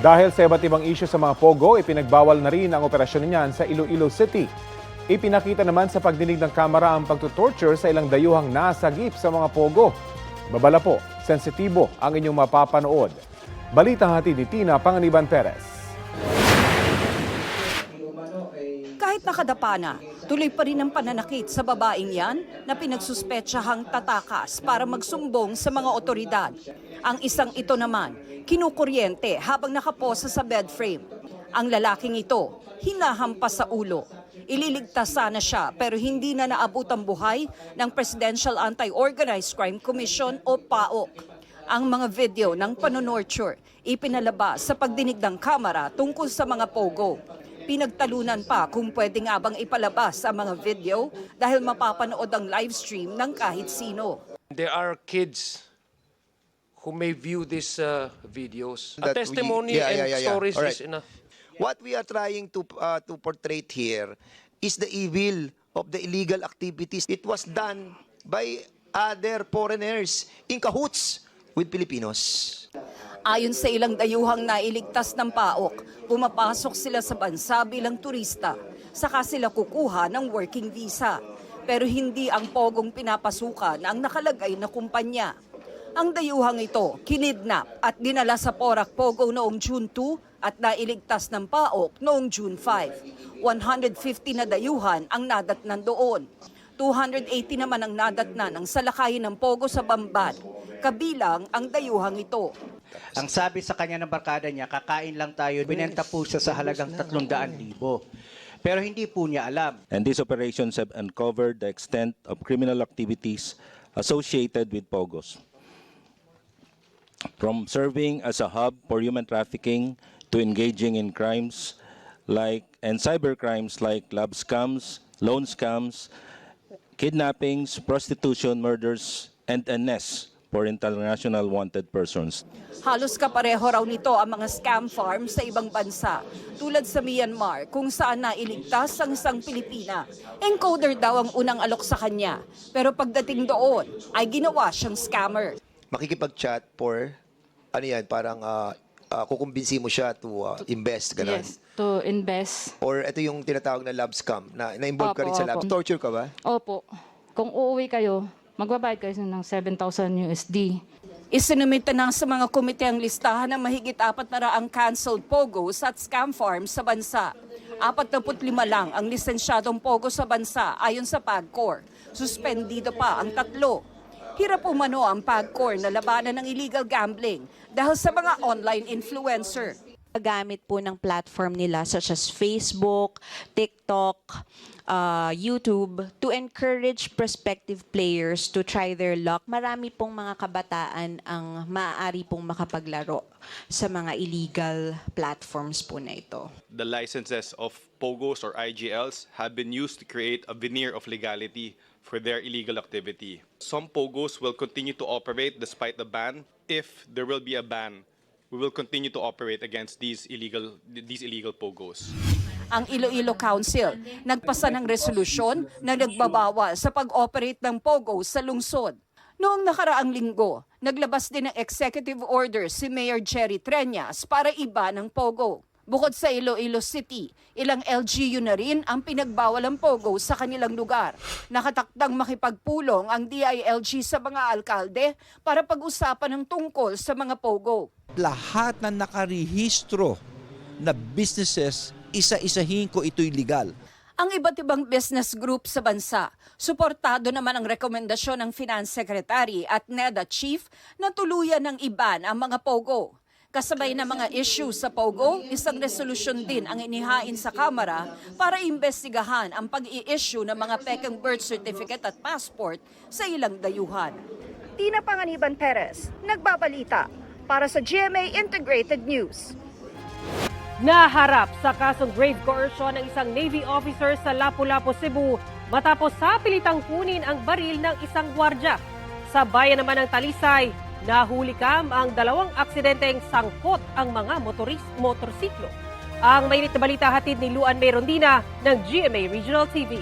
Dahil sa iba't ibang isyu sa mga pogo, ipinagbawal na rin ang operasyon niyan sa Iloilo City. Ipinakita naman sa pagdinig ng kamera ang pagtutorture sa ilang dayuhang nasagip sa mga pogo. Babala po, sensitibo ang inyong mapapanood. Balita hatid ni Tina Panganiban Perez. Kahit nakadapa na, tuloy pa rin ang pananakit sa babaeng yan na pinagsuspetsahang tatakas para magsumbong sa mga otoridad. Ang isang ito naman, kinukuryente habang nakaposa sa bed frame. Ang lalaking ito, hinahampas sa ulo. Ililigtas sana siya pero hindi na naabot ang buhay ng Presidential Anti-Organized Crime Commission o PAOK. Ang mga video ng panonorture ipinalabas sa pagdinig ng kamera tungkol sa mga pogo. Pinagtalunan pa kung pwede nga bang ipalabas ang mga video dahil mapapanood ang live stream ng kahit sino. There are kids who may view these uh, videos. A That we- testimony yeah, and yeah, yeah, yeah. stories Alright. is enough. What we are trying to uh, to portray here is the evil of the illegal activities. It was done by other foreigners in cahoots with Filipinos. Ayon sa ilang dayuhang nailigtas ng PAOK, pumapasok sila sa bansa bilang turista, saka sila kukuha ng working visa. Pero hindi ang pogong pinapasukan ang nakalagay na kumpanya. Ang dayuhang ito, kinidnap at dinala sa Porac Pogo noong June 2 at nailigtas ng PAOK noong June 5. 150 na dayuhan ang nadatnan doon. 280 naman ang nadatnan ang salakayin ng Pogo sa Bamban, kabilang ang dayuhang ito. Ang sabi sa kanya ng barkada niya, kakain lang tayo, binenta po siya sa halagang 300,000. Pero hindi po niya alam. And these operations have uncovered the extent of criminal activities associated with POGOS. From serving as a hub for human trafficking to engaging in crimes like and cyber crimes like love scams, loan scams, kidnappings, prostitution, murders, and NS for international wanted persons. Halos kapareho raw nito ang mga scam farms sa ibang bansa, tulad sa Myanmar kung saan nailigtas ang isang Pilipina. Encoder daw ang unang alok sa kanya, pero pagdating doon ay ginawa siyang scammer. Makikipag-chat for, ano yan, parang uh, uh, kukumbinsi mo siya to uh, invest, ganun. Yes, to invest. Or ito yung tinatawag na love scam, na na-involve ka Opo, rin sa love. Torture ka ba? Opo. Kung uuwi kayo, magbabayad kayo ng 7,000 USD. Isinumita na sa mga komite ang listahan ng mahigit apat na raang canceled pogos at scam farms sa bansa. 45 lang ang lisensyadong pogo sa bansa ayon sa PAGCOR. Suspendido pa ang tatlo. Hirap umano ang PAGCOR na labanan ng illegal gambling dahil sa mga online influencer. Gamit po ng platform nila such as Facebook, TikTok, uh, YouTube to encourage prospective players to try their luck. Marami pong mga kabataan ang maaari pong makapaglaro sa mga illegal platforms po na ito. the licenses of POGOs or IGLs have been used to create a veneer of legality for their illegal activity. Some POGOs will continue to operate despite the ban. If there will be a ban, we will continue to operate against these illegal these illegal POGOs. ang Iloilo Council nagpasa ng resolusyon na nagbabawal sa pag-operate ng POGO sa lungsod. Noong nakaraang linggo, naglabas din ng executive order si Mayor Jerry Treñas para iba ng POGO. Bukod sa Iloilo City, ilang LGU na rin ang pinagbawal ang POGO sa kanilang lugar. Nakatakdang makipagpulong ang DILG sa mga alkalde para pag-usapan ng tungkol sa mga POGO. lahat na nakarehistro na businesses, isa-isahin ko ito'y legal. Ang iba't ibang business group sa bansa, suportado naman ang rekomendasyon ng Finance Secretary at NEDA Chief na tuluyan ng iban ang mga POGO. Kasabay na mga issue sa POGO, isang resolusyon din ang inihain sa Kamara para imbestigahan ang pag-i-issue ng mga pekeng birth certificate at passport sa ilang dayuhan. Tina Panganiban Perez, nagbabalita para sa GMA Integrated News. Naharap sa kasong grave coercion ng isang Navy officer sa Lapu-Lapu, Cebu matapos sa pilitang kunin ang baril ng isang gwardya. Sa bayan naman ng Talisay, nahuli kam ang dalawang aksidenteng sangkot ang mga motoris motorsiklo. Ang mainit na balita hatid ni Luan Merondina ng GMA Regional TV.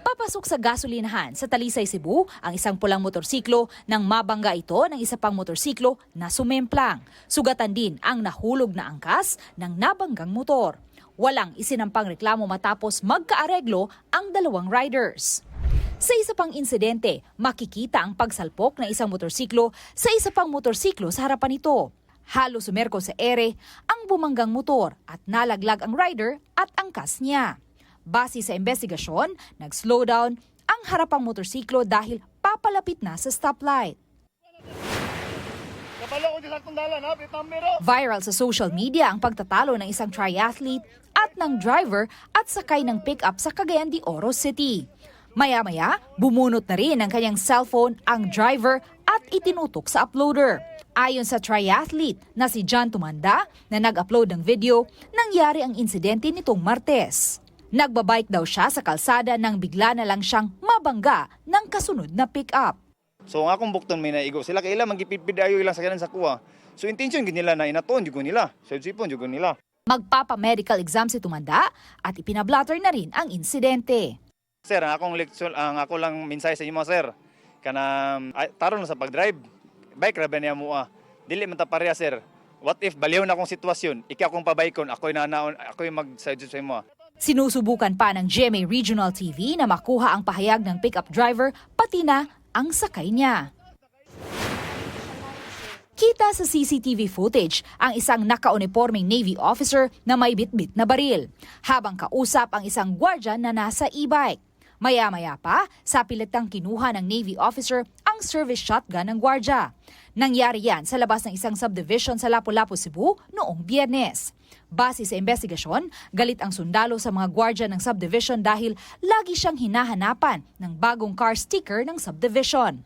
Papasok sa gasolinahan sa Talisay, Cebu ang isang pulang motorsiklo nang mabangga ito ng isa pang motorsiklo na sumemplang. Sugatan din ang nahulog na angkas ng nabanggang motor. Walang isinampang reklamo matapos magkaareglo ang dalawang riders. Sa isa pang insidente, makikita ang pagsalpok ng isang motorsiklo sa isa pang motorsiklo sa harapan nito. Halos sumerko sa ere ang bumanggang motor at nalaglag ang rider at angkas niya. Base sa investigasyon, nag-slow down ang harapang motorsiklo dahil papalapit na sa stoplight. Viral sa social media ang pagtatalo ng isang triathlete at ng driver at sakay ng pickup sa Cagayan de Oro City. Maya-maya, bumunot na rin ng kanyang cellphone ang driver at itinutok sa uploader. Ayon sa triathlete na si John Tumanda na nag-upload ng video, nangyari ang insidente nitong Martes. Nagbabike daw siya sa kalsada nang bigla na lang siyang mabangga ng kasunod na pick-up. So ang akong bukton may naigo sila kay ila magipipid ayo ilang sakyanan sa kuha. So intention gid nila na inaton jud nila. Sa sipon jud nila. Magpapa-medical exam si Tumanda at ipinablatter na rin ang insidente. Sir, ang akong leksyon ang ako lang mensahe sa inyo sir. Kana ay, taron sa pagdrive. Bike ra ba niya mo ah. Dili man ta pareha sir. What if baliw na akong sitwasyon, iki akong pabaykon, ako'y nanaon, ako'y mag-suggest sa imo. ah. Sinusubukan pa ng GMA Regional TV na makuha ang pahayag ng pickup driver pati na ang sakay niya. Kita sa CCTV footage ang isang nakauniforming Navy officer na may bitbit na baril, habang kausap ang isang gwardya na nasa e-bike. Maya-maya pa, sa pilitang kinuha ng Navy officer ang service shotgun ng gwardya. Nangyari yan sa labas ng isang subdivision sa Lapu-Lapu, Cebu noong biyernes. Base sa investigasyon, galit ang sundalo sa mga gwardya ng subdivision dahil lagi siyang hinahanapan ng bagong car sticker ng subdivision.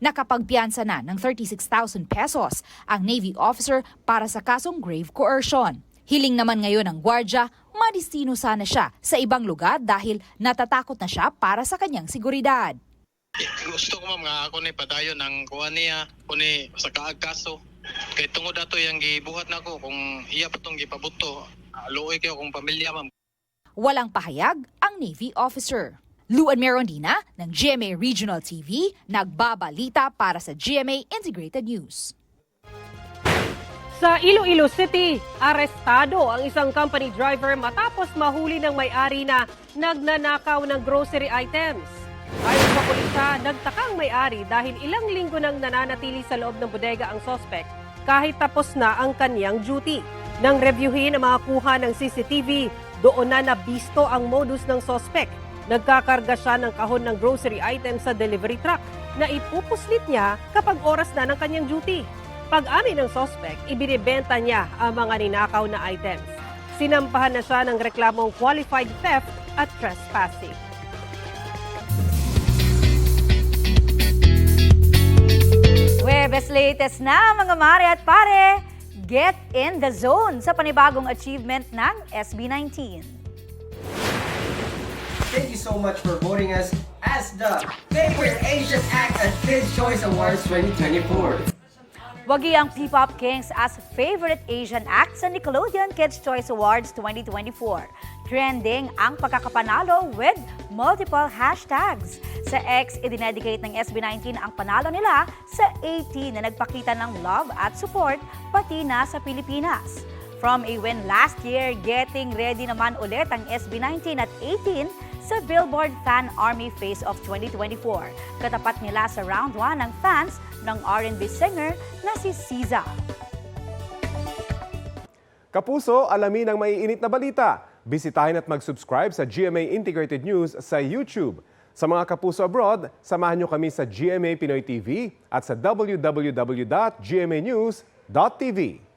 Nakapagpiansa na ng 36,000 pesos ang Navy officer para sa kasong grave coercion. Hiling naman ngayon ng gwardya, madistino sana siya sa ibang lugar dahil natatakot na siya para sa kanyang seguridad. Gusto ko ma'am nga ako ni padayon ng kuha niya, ko ni sa kaagkaso. Kay tungod ato yung gibuhat na ko kung iya pa tong gipabuto. Luoy kayo kung pamilya ma'am. Walang pahayag ang Navy officer. Luan Merondina ng GMA Regional TV, nagbabalita para sa GMA Integrated News. Sa Iloilo City, arestado ang isang company driver matapos mahuli ng may-ari na nagnanakaw ng grocery items. Ayon sa pulisya, nagtakang may-ari dahil ilang linggo nang nananatili sa loob ng bodega ang sospek kahit tapos na ang kanyang duty. Nang reviewin ang mga kuha ng CCTV, doon na nabisto ang modus ng sospek. Nagkakarga siya ng kahon ng grocery items sa delivery truck na ipupuslit niya kapag oras na ng kanyang duty. Pag-amin ng sospek, ibinibenta niya ang mga ninakaw na items. Sinampahan na siya ng reklamong qualified theft at trespassing. Webes latest na mga mare at pare. Get in the zone sa panibagong achievement ng SB19. Thank you so much for voting us as the favorite Asian act at Kids Choice Awards 2024. Wagi ang P-Pop Kings as favorite Asian act sa Nickelodeon Kids Choice Awards 2024. Trending ang pagkakapanalo with multiple hashtags. Sa X, idinedicate ng SB19 ang panalo nila sa 18 na nagpakita ng love at support pati na sa Pilipinas. From a win last year, getting ready naman ulit ang SB19 at 18 sa Billboard Fan Army Face of 2024. Katapat nila sa round 1 ng fans ng R&B singer na si Siza. Kapuso, alamin ang maiinit na balita. Bisitahin at mag-subscribe sa GMA Integrated News sa YouTube. Sa mga kapuso abroad, samahan nyo kami sa GMA Pinoy TV at sa www.gmanews.tv.